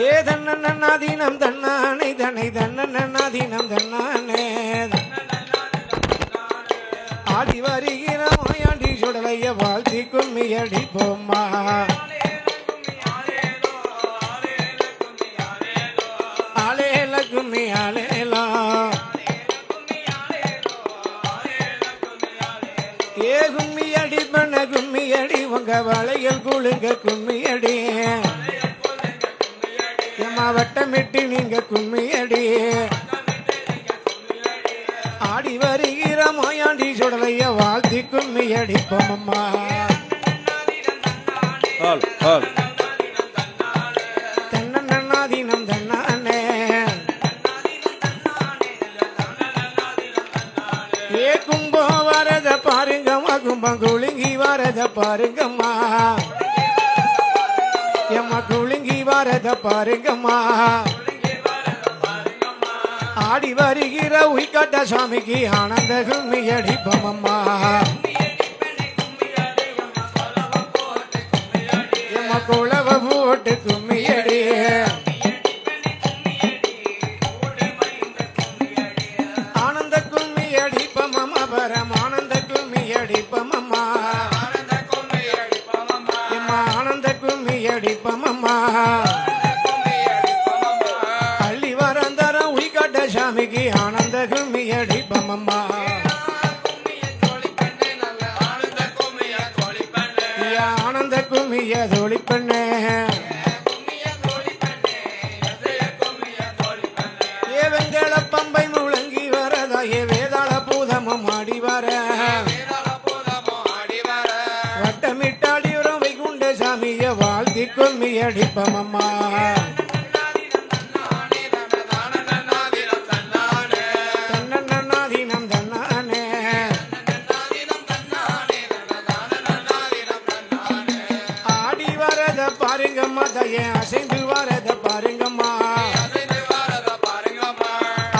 ஏ தன்னன்னாதீனம் தன்னானை தன்னை தன்னன்னாதீனம் தன்னானே. ஆடி வருகிற மாயாண்டி சுடலைய வாழ்த்தி கும்மி அடிப்போம்மா ஆலேல கும்மி ஆலேலா ஏ கும்மி அடி பண்ண கும்மி அடி உங்க வளையல் குழுங்க கும்மி அடி எம்மா வட்டமிட்டு நீங்க கும்மி அடி ஆடி வருகிற மாயாண்டி சுடலைய வாழ்த்தி கும்மி அடிப்போம்மா ஹால் ஹால் தென்னன்னாதீனம் தன்னானே. ஏ கும்போ வரத பாருங்கம்மா கும்பம் குலுங்கி வரத பாருங்கம்மா. எம்மா குலுங்கி வரத பாருங்கம்மா. ஆடி வருகிற உய்காட்ட சாமிக்கு ஆனந்த கும்மி அடிப்போமம்மா. எம்மா குளவ போட்டு கும்மி அடி. ஆனந்த கும்மி அடிப்பமம்மா பரமா. அள்ளி வரந்தரம் உய்காட்ட சாமிக்கு ஆனந்த கும்மி அடிப்பம் அம்மா ஆனந்த கும்மிய தோழி பெண்ணே கும்மி அடிப்பமம்மா. தன்னன்னாதீனம் தன்னானே. ஆடி பாருங்கம்மா தய அசைந்து வரத பாருங்கம்மா.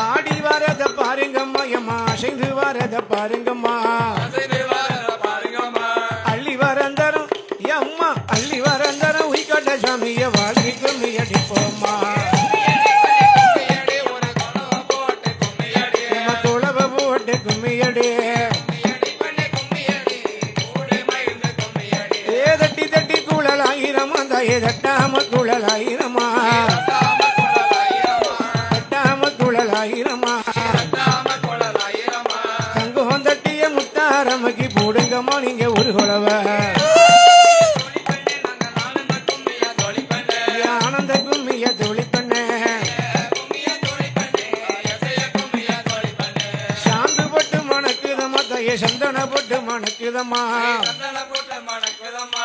ஆடி வரத பாருங்கம்மா எம்மா அசைந்து வரத பாருங்கம்மா. மணக்குதம்மா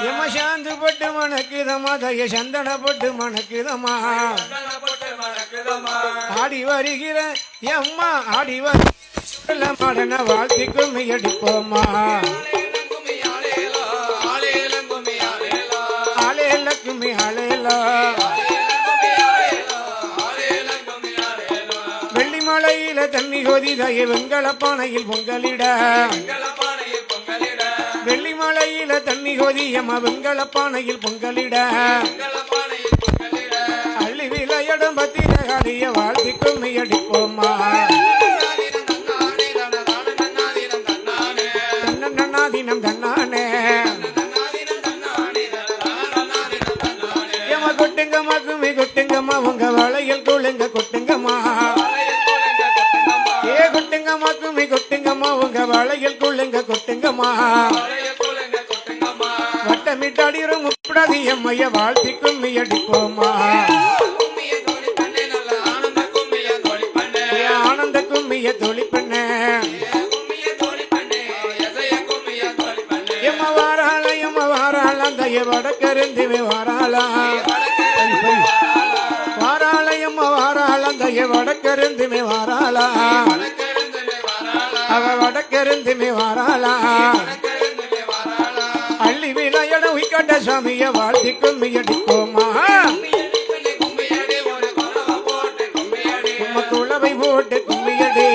எம்ம சாந்து போட்டு மணக்குதம்மா சந்தன பட்டு மணக்குதம்மா ஆடி வருகிற எம்மா ஆடி வர மடன வாழ்த்தி கும்மி அடிப்போம்மா ஆலேல கும்மி ஆலேல வெள்ளிமலையில தண்ணி கொதி தய வெங்கல பானையில் பொங்கலிட. மழையில தண்ணி கொதி எம்ம வெங்கல பானையில் பொங்கலிட. அள்ளி விளையடம் பத்திர அடிய வாழ்த்தி கும்மி அடிப்போம்மா தன்னானே. எம கொட்டுங்கம்மா கும்மி கொட்டுங்கம்மா உங்க வளையல் கொள்ளுங்க கொட்டுங்கம்மா. ஏ கொட்டுங்கம்மா கும்மி கொட்டுங்கம்மா உங்க வளையல் கொள்ளுங்க கொட்டுங்கம்மா. வட்டமிட்டாடிரும் முப்படாதி எம்மைய வாழ்த்தி கும்மி அடிப்போமா ஆனந்த கும்மிய தொழி பண்ண எம்ம வாராள எம்ம வாராள அந்த வடக்கருந்துமே வாராளா வாராள எம்ம வாராள வடக்கருந்துமே வாராளா அவ வடக்கருந்துமே வாராளா அள்ளி விளையட உய்கண்ட சாமிய வாழ்த்தி கும்மி அடிப்போமா குளவை போட்டு கும்மியடி.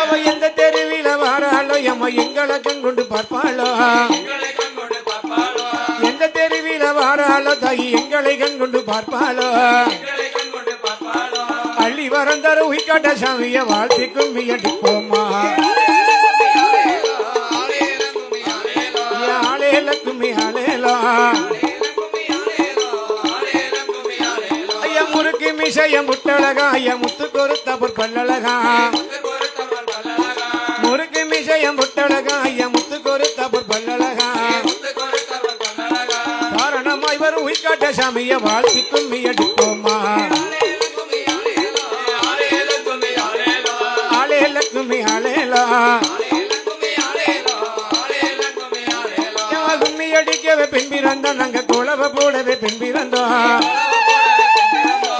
அவ எந்த தெருவில வாராளோ எம்ம எங்களை கண்கொண்டு பார்ப்பாளோ? எந்த தெருவில வாராளோ தாயி எங்களை கண்கொண்டு பார்ப்பாளோ? அள்ளி வரந்தர உய்காட்ட சாமிய வாழ்த்தி கும்மி கும்மி ஆளேலா ஐயா முறுக்கு மிசைய முட்டழகா ஐயா முத்து கொடுத்த பொற்பல்லழகா முறுக்கு மிசைய முட்டழகா ஐயா முத்து கொடுத்த பொற்பல்லழகா காரணமாய் வரும் உயிர்காட்ட சாமிய வாழ்த்தி கும்மி அடிப்போமா ஆளேல கும்மி ஆளேலா எவன் கும்மி அடிக்கவே பெண் பிறந்தோம் நாங்க குழவ போடவே பெண் பிறந்தோம்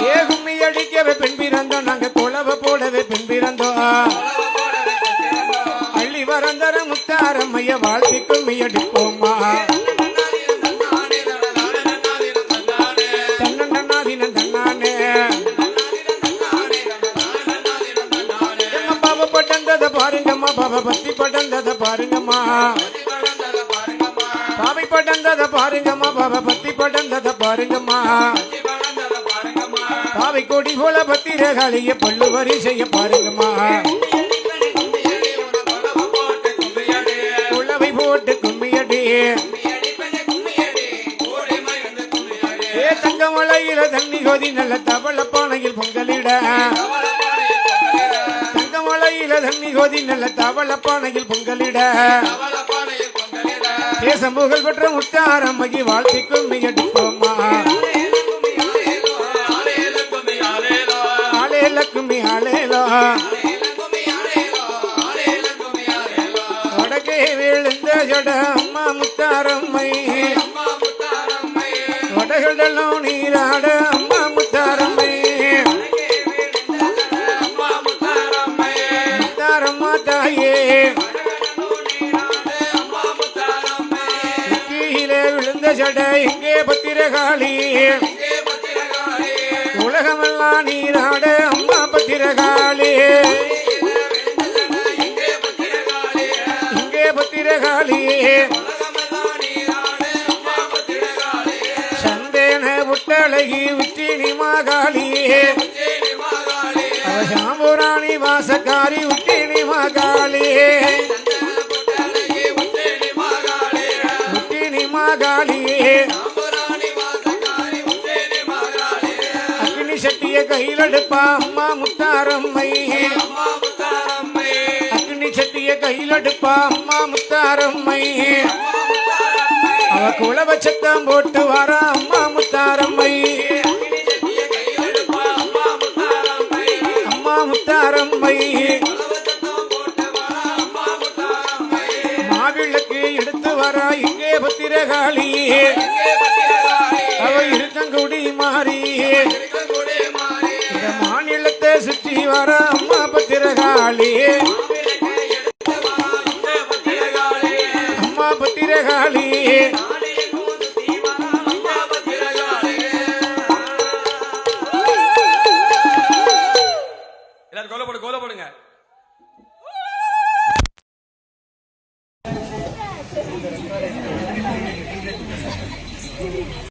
ஏ கும்மி அடிக்கவே பெண் பிறந்தோம் நாங்க குழவ போடவே பெண் பிறந்தோம் அள்ளி வரந்தர முத்தாரம்மைய வாழ்த்தி கும்மி அடிப்போமா? தன்னண்ணாதினம் தன்னானே. எம்மா பாருங்கம்மா பாப பத்தி பட்டந்தத பாருங்கம்மா. பாருங்கம்மா. பாவை கொடி போல பத்திரகாளிய பல்லு வரிசைய பாருங்கம்மா. குளவை போட்டு கும்மியடி. ஏ தங்கமலையில தண்ணி கொதி நல்ல தவள பானையில் பொங்கலிட. தங்கமலையில தண்ணி கொதி நல்ல தவள பானையில் பொங்கலிட. தேசம் புகழ் பெற்ற முத்தாரம்மைக்கு வாழ்த்தி கும்மி கும்மி ஆளேலா வடக்கே விழுந்த ஜட அம்மா முத்தாரம்மை வடகளெல்லாம் நீராட அம்மா முத்தாரம்மை முத்தாரம்மா தாயே கீழே விழுந்த ஜட இங்கே பத்திரகாளி உலகமெல்லாம் நீராட பத்திரகாளி சந்தேன புட்டழகி உச்சினி மாகாளி அவ சாம்புராணி வாசக்காரி உச்சினி மாகாளி உச்சினி மாகாளி அக்னி சட்டிய கையிலெடுப்பா அம்மா முத்தாரம்மை அக்னி சட்டிய கையிலெடுப்பா அம்மா முத்தாரம்மை அவ குலவ சத்தம் போட்டு வர அம்மா முத்தாரம்மை. அம்மா முத்தாரம்மை. மாவிளக்கு எடுத்து வர இங்கே பத்திரகாளி. அவ இருக்கங்குடி மாறி. மாநிலத்தை சுற்றி வரா